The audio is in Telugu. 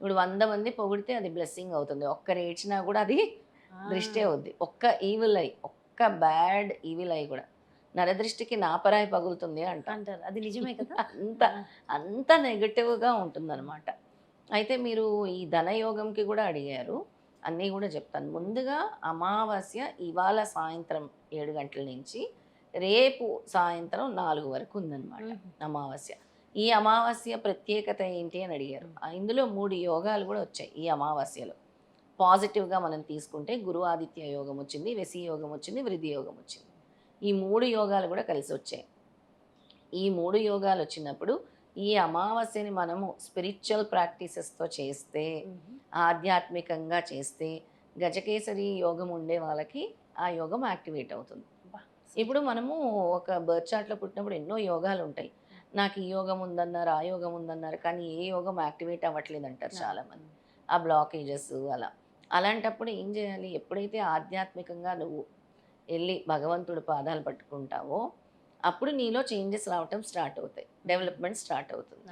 ఇప్పుడు వంద మంది పొగిడితే అది బ్లెస్సింగ్ అవుతుంది. ఒక్కరు ఏడ్చినా కూడా అది దృష్టి అవుద్ది. ఒక్క ఈవిల్ ఐ ఒక్క బ్యాడ్ ఈవిల్ ఐ కూడా. నరదృష్టికి నాపరాయి పగులుతుంది అంట. అంటారు. అది నిజమే కదా? అంత అంత నెగటివ్గా ఉంటుందన్నమాట. అయితే మీరు ఈ ధనయోగంకి కూడా అడిగారు. అన్నీ కూడా చెప్తాను. ముందుగా అమావాస్య ఇవాళ సాయంత్రం ఏడు గంటల నుంచి రేపు సాయంత్రం నాలుగు వరకు ఉందన్నమాట అమావాస్య. ఈ అమావాస్య ప్రత్యేకత ఏంటి అని అడిగారు. ఇందులో మూడు యోగాలు కూడా వచ్చాయి ఈ అమావాస్యలో. పాజిటివ్గా మనం తీసుకుంటే గురు ఆదిత్య యోగం వచ్చింది వెసి యోగం వచ్చింది వృద్ధి యోగం వచ్చింది. ఈ మూడు యోగాలు కూడా కలిసి వచ్చాయి. ఈ మూడు యోగాలు వచ్చినప్పుడు ఈ అమావాస్యని మనము స్పిరిచువల్ ప్రాక్టీసెస్తో చేస్తే ఆధ్యాత్మికంగా చేస్తే గజకేసరి యోగం ఉండే వాళ్ళకి ఆ యోగం యాక్టివేట్ అవుతుంది. ఇప్పుడు మనము ఒక బర్త్ చార్ట్లో పుట్టినప్పుడు ఎన్నో యోగాలు ఉంటాయి. నాకు ఈ యోగం ఉందన్నారు ఆ యోగం ఉందన్నారు కానీ ఏ యోగం యాక్టివేట్ అవ్వట్లేదు అంటారు చాలామంది ఆ బ్లాకేజెస్ అలా. అలాంటప్పుడు ఏం చేయాలి? ఎప్పుడైతే ఆధ్యాత్మికంగా నువ్వు వెళ్ళి భగవంతుడు పాదాలు పట్టుకుంటావో అప్పుడు నీలో చేంజెస్ రావటం స్టార్ట్ అవుతాయి. డెవలప్మెంట్ స్టార్ట్ అవుతుంది.